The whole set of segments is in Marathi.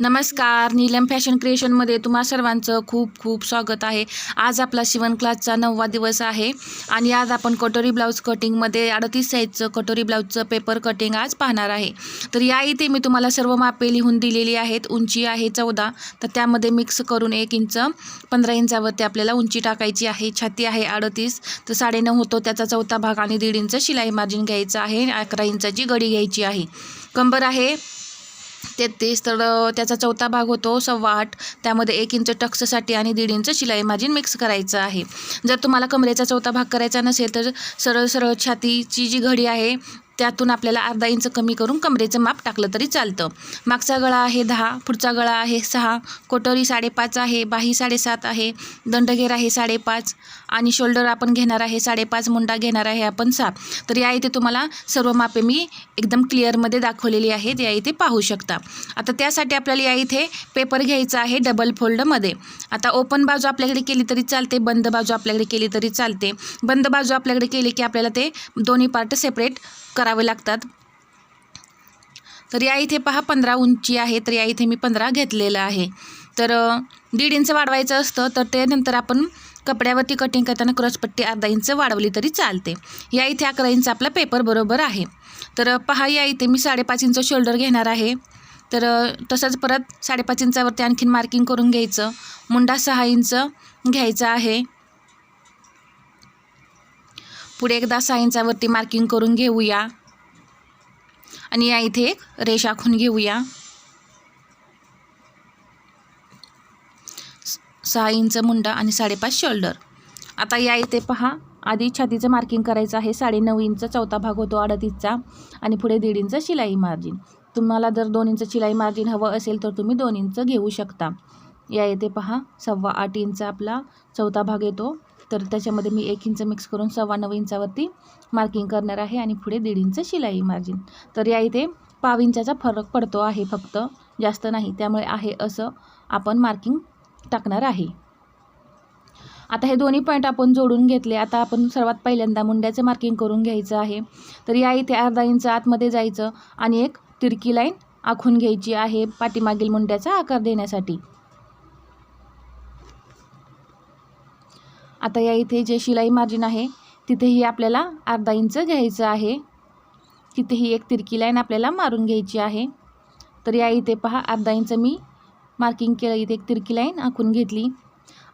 नमस्कार नीलम फॅशन क्रिएशनमध्ये तुम्हा सर्वांचं खूप खूप स्वागत आहे. आज आपला शिवण क्लासचा नववा दिवस आहे आणि आज आपण कटोरी ब्लाऊज कटिंगमध्ये अडतीस साईजचं कटोरी ब्लाऊजचं पेपर कटिंग आज पाहणार आहे. तर या इथे मी तुम्हाला सर्व मापे लिहून दिलेली आहेत. उंची आहे चौदा. तर त्यामध्ये मिक्स करून एक इंच पंधरा इंचावरती आपल्याला उंची टाकायची आहे. छाती आहे अडतीस. तर साडेनऊ होतो. त्याचा चौथा भाग आणि दीड इंच शिलाई मार्जिन घ्यायचं आहे. अकरा इंचाची गडी घ्यायची आहे. कंबर आहे तेहतीस तर त्याचा चौथा भाग होतो सव्वा आठ. त्यामध्ये एक इंच टक्ससाठी आणि दीड इंच शिलाई मार्जिन मिक्स करायचं आहे. जर तुम्हाला कमरेचा चौथा भाग करायचा नसेल तर सरळ सरळ छातीची जी घडी आहे त्यातून आपल्याला अर्धा इंच कमी करून कमरेचं माप टाकलं तरी चालतं. मागचा गळा आहे दहा पुढचा गळा आहे सहा कोटोरी साडेपाच आहे बाही साडेसात आहे दंडघेर आहे साडेपाच आणि शोल्डर आपण घेणार आहे साडेपाच मुंडा घेणार आहे आपण सात तर या इथे तुम्हाला सर्व मापे मी एकदम क्लिअरमध्ये दाखवलेली आहेत या इथे पाहू शकता. आता त्यासाठी आपल्याला या इथे पेपर घ्यायचा आहे डबल फोल्डमध्ये. आता ओपन बाजू आपल्याकडे केली तरी चालते बंद बाजू आपल्याकडे केली तरी चालते. बंद बाजू आपल्याकडे केली की आपल्याला ते दोन्ही पार्ट सेपरेट करावे लागतात. तर या इथे पहा पंधरा उंची आहे तर या इथे मी पंधरा घेतलेलं आहे. तर दीड इंच वाढवायचं असतं तर ते नंतर आपण कपड्यावरती कटिंग करताना क्रॉसपट्टी अर्धा इंच वाढवली तरी चालते. या इथे अकरा इंच आपला पेपर बरोबर आहे. तर पहा या इथे मी साडेपाच इंच शोल्डर घेणार आहे. तर तसंच परत साडेपाच इंचावरती आणखीन मार्किंग करून घ्यायचं. मुंडा सहा इंच घ्यायचा आहे. पुढे एकदा सहा इंचावरती मार्किंग करून घेऊया. आणि या इथे एक रेष आखून घेऊया. सहा इंच मुंडा आणि साडेपाच शोल्डर आता या इथे पहा आधी छातीचं मार्किंग करायचं आहे साडेनऊ इंच चौथा भाग होतो अडतीसचा. आणि पुढे दीड इंच शिलाई मार्जिन तुम्हाला जर दोन इंच शिलाई मार्जिन हवं असेल तर तुम्ही दोन इंच घेऊ शकता. या इथे पहा सव्वा आठ इंच आपला चौथा भाग येतो तर त्याच्यामध्ये मी एक इंच मिक्स करून सव्वा नऊ इंचावरती मार्किंग करणार आहे आणि पुढे दीड इंच शिलाई मार्जिन तर या इथे पाव इंचाचा फरक पडतो आहे फक्त जास्त नाही. त्यामुळे आहे असं आपण मार्किंग टाकणार आहे. आता हे दोन्ही पॉईंट आपण जोडून घेतले. आता आपण सर्वात पहिल्यांदा मुंड्याचं मार्किंग करून घ्यायचं आहे. तर या इथे अर्धा इंच आतमध्ये जायचं आणि एक तिरकी लाईन आखून घ्यायची आहे पाठीमागील मुंड्याचा आकार देण्यासाठी. आता या इथे जे शिलाई मार्जिन आहे तिथेही आपल्याला अर्धा इंच घ्यायचं आहे. तिथेही एक तिरकी लाईन आपल्याला मारून घ्यायची आहे. तर या इथे पहा अर्धा इंच मी मार्किंग केलं इथे एक तिरकी लाईन आखून घेतली.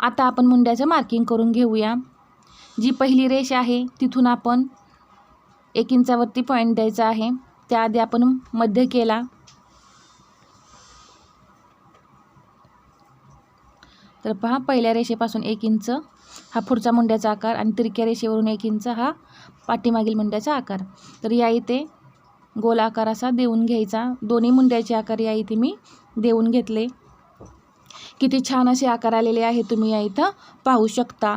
आता आपण मुंड्याचं मार्किंग करून घेऊया. जी पहिली रेष आहे तिथून आपण एक इंचावरती पॉईंट द्यायचा आहे. त्याआधी आपण मध्य केला. तर पहा पहिल्या रेषेपासून एक इंच हा पुढचा मुंड्याचा आकार आणि तिरक्या रेषेवरून एक इंच हा पाठीमागील मुंड्याचा आकार. तर या इथे गोल आकार असा देऊन घ्यायचा. दोन्ही मुंड्याचे आकार या इथे मी देऊन घेतले. किती छान असे आकार आलेले आहे तुम्ही या इथं पाहू शकता.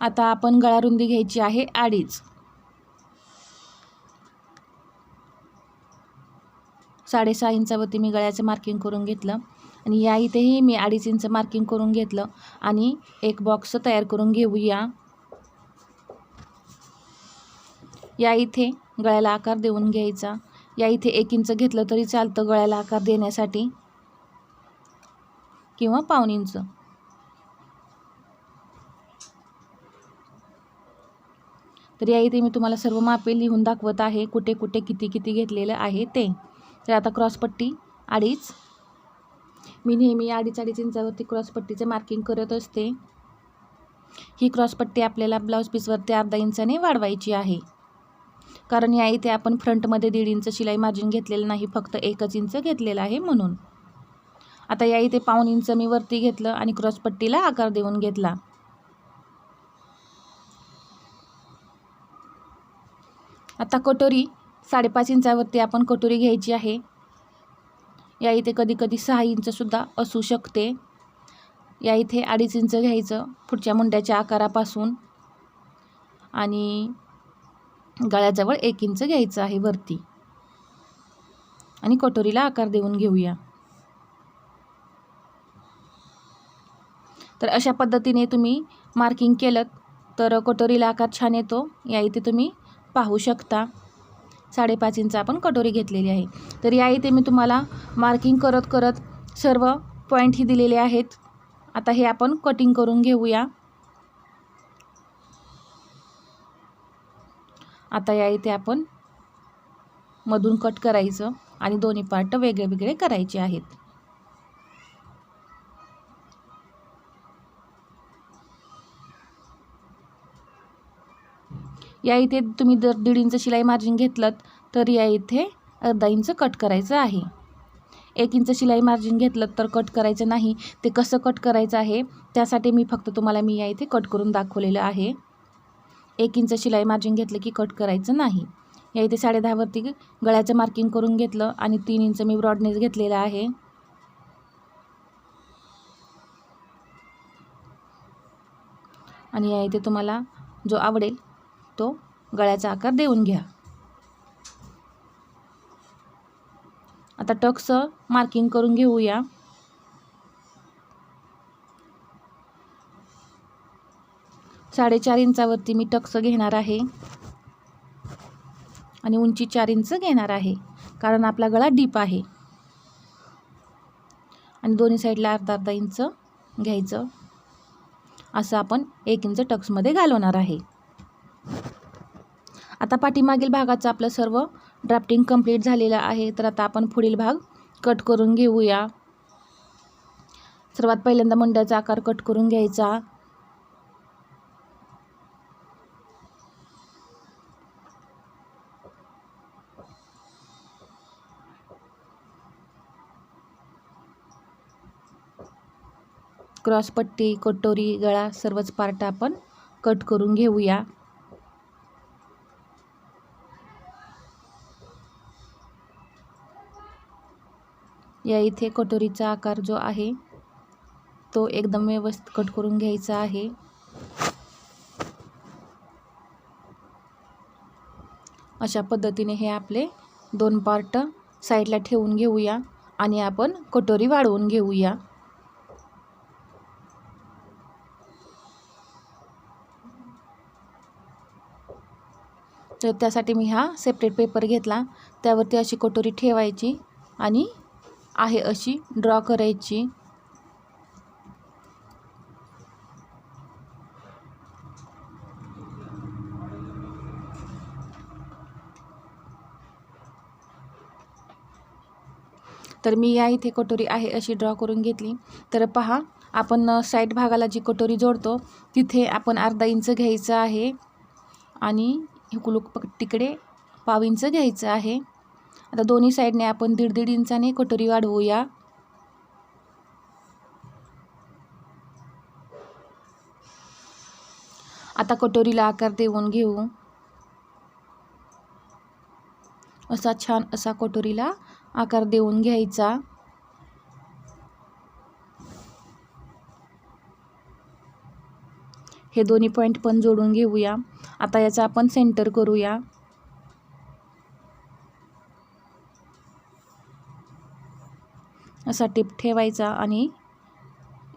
आता आपण गळारुंदी घ्यायची आहे अडीच. साडेसहा इंचावरती मी गळ्याचं मार्किंग करून घेतलं. आणि या इथेही मी अडीच इंच मार्किंग करून घेतलं. आणि एक बॉक्स तयार करून घेऊया. या इथे गळ्याला आकार देऊन घ्यायचा. या इथे एक इंच घेतलं तरी चालतं गळ्याला आकार देण्यासाठी. किंवा पाऊन इंच. तर या इथे मी तुम्हाला सर्व मापे लिहून दाखवत आहे कुठे कुठे किती किती घेतलेलं आहे ते. तर आता क्रॉसपट्टी अडीच मी नेहमी अडीच अडीच इंचावरती क्रॉसपट्टीचं मार्किंग करत असते. ही क्रॉसपट्टी आपल्याला ब्लाऊज पीसवरती अर्धा इंचाने वाढवायची आहे. कारण या इथे आपण फ्रंटमध्ये दीड इंच शिलाई मार्जिन घेतलेलं नाही फक्त एकच इंच घेतलेलं आहे म्हणून. आता या इथे पाऊण इंच मी वरती घेतलं आणि क्रॉसपट्टीला आकार देऊन घेतला. आता कटोरी साडेपाच इंचावरती आपण कटोरी घ्यायची आहे. या इथे कधी कधी सहा इंचसुद्धा असू शकते. या इथे अडीच इंच घ्यायचं पुढच्या मुंड्याच्या आकारापासून. आणि गळ्याजवळ एक इंच घ्यायचं आहे वरती. आणि कटोरीला आकार देऊन घेऊया. तर अशा पद्धतीने तुम्ही मार्किंग केलं तर कटोरीला आकार छान येतो. या इथे तुम्ही पाहू शकता. साडेपाच इंच आपण कटोरी घेतलेली आहे. तर या इथे मी तुम्हाला मार्किंग करत करत सर्व पॉईंट ही दिलेले आहेत. आता हे आपण कटिंग करून घेऊया. आता या इथे आपण मधून कट करायचं आणि दोन्ही पार्ट वेगळे वेगळे करायचे आहेत. या इथे तुम्ही जर दीड इंच शिलाई मार्जिन घेतलं तर या इथे अर्धा इंच कट करायचं आहे. एक इंच शिलाई मार्जिन घेतलं तर कट करायचं नाही. ते कसं कट करायचं आहे त्यासाठी मी फक्त तुम्हाला मी या इथे कट करून दाखवलेलं आहे. एक इंच शिलाई मार्जिन घेतलं की कट करायचं नाही. या इथे साडेदहावरती गळ्याचं मार्किंग करून घेतलं आणि तीन इंच मी ब्रॉडनेस घेतलेलं आहे. आणि या इथे तुम्हाला जो आवडेल तो गळ्याचा आकार देऊन घ्या. आता टक्स मार्किंग करून घेऊया. साडेचार इंचावरती मी टक्स घेणार आहे. आणि उंची चार इंच घेणार आहे कारण आपला गळा डीप आहे. आणि दोन्ही साईडला अर्धा अर्धा इंच घ्यायचं. असं आपण एक इंच टक्समध्ये घालवणार आहे. आता पाठीमागील भागाचं आपलं सर्व ड्राफ्टिंग कंप्लीट झालेलं आहे. तर आता आपण पुढील भाग कट करून घेऊया. सर्वात पहिल्यांदा मंडळाचा आकार कट करून घ्यायचा. क्रॉसपट्टी कटोरी गळा सर्वच पार्ट आपण कट करून घेऊया. या इथे कटोरीचा आकार जो आहे तो एकदम व्यवस्थित कट करून घ्यायचा आहे. अशा पद्धतीने हे आपले दोन पार्ट साईडला ठेवून घेऊया आणि आपण कटोरी वाढवून घेऊया. तर त्यासाठी मी हा सेपरेट पेपर घेतला. त्यावरती अशी कटोरी ठेवायची आणि आहे अशी ड्रॉ करायची. तर मी या इथे कटोरी आहे अशी ड्रॉ करून घेतली. तर पहा आपण साईड भागाला जी कटोरी जोडतो तिथे आपण अर्धा इंच घ्यायचं आहे आणि हुकलूक तिकडे पाव इंच घ्यायचं आहे. आता दोन्ही साईडने आपण दीड दीड इंचाने कटोरी वाढवूया. आता कटोरीला आकार देऊन घेऊ. असा छान असा कटोरीला आकार देऊन घ्यायचा. हे दोन्ही पॉईंट पण जोडून घेऊया. आता याचा आपण सेंटर करूया. असा टिप ठेवायचा आणि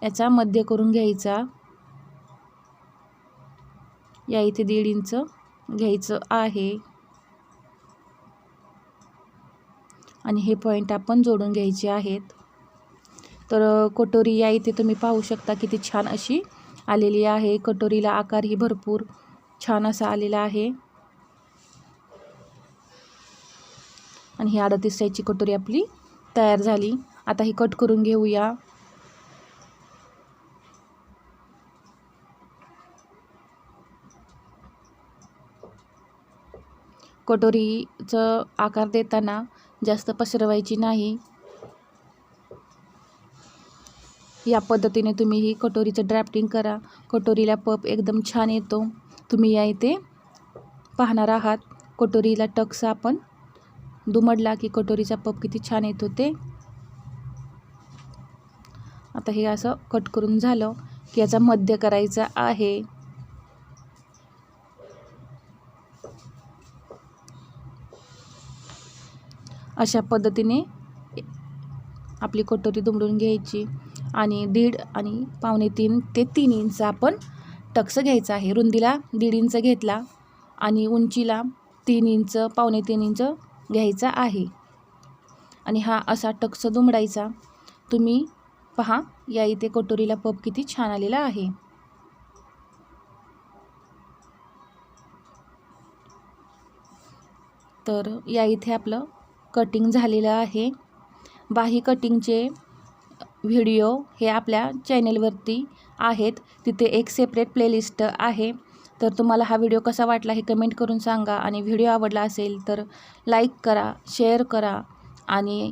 याचा मध्य करून घ्यायचा. या इथे दीड इंच घ्यायचं आहे. आणि हे पॉईंट आपण जोडून घ्यायचे आहेत. तर कटोरी या इथे तुम्ही पाहू शकता किती छान अशी आलेली आहे. कटोरीला आकार ही भरपूर छान असा आलेला आहे. आणि ही अडतीस साईजची कटोरी आपली तयार झाली. आता ही कट करून घेऊया. कटोरीचं आकार देताना जास्त पसरवायची नाही. या पद्धतीने तुम्ही ही कटोरीचं ड्राफ्टिंग करा. कटोरीला पप एकदम छान येतो. तुम्ही या इथे पाहणार आहात. कटोरीला टक्स आपण दुमडला की कटोरीचा पप किती छान येतो ते. आता हे असं कट करून झालं की याचा मध्य करायचा आहे. अशा पद्धतीने आपली कटोरी दुमडून घ्यायची आणि दीड आणि पावणे तीन ते तीन इंच आपण टक्स घ्यायचा आहे. रुंदीला दीड इंच घेतला आणि उंचीला तीन इंच पावणे तीन इंच घ्यायचा आहे. आणि हा असा टक्स दुमडायचा. तुम्ही पहा या इथे कटोरीला पप किती छान आलेला आहे. तर या इथे आपलं कटिंग झालेलं आहे. बाही कटिंगचे व्हिडिओ हे आपल्या चॅनेलवरती आहेत. तिथे एक सेपरेट प्लेलिस्ट आहे. तर तुम्हाला हा व्हिडिओ कसा वाटला हे कमेंट करून सांगा. आणि व्हिडिओ आवडला असेल तर लाईक करा शेअर करा. आणि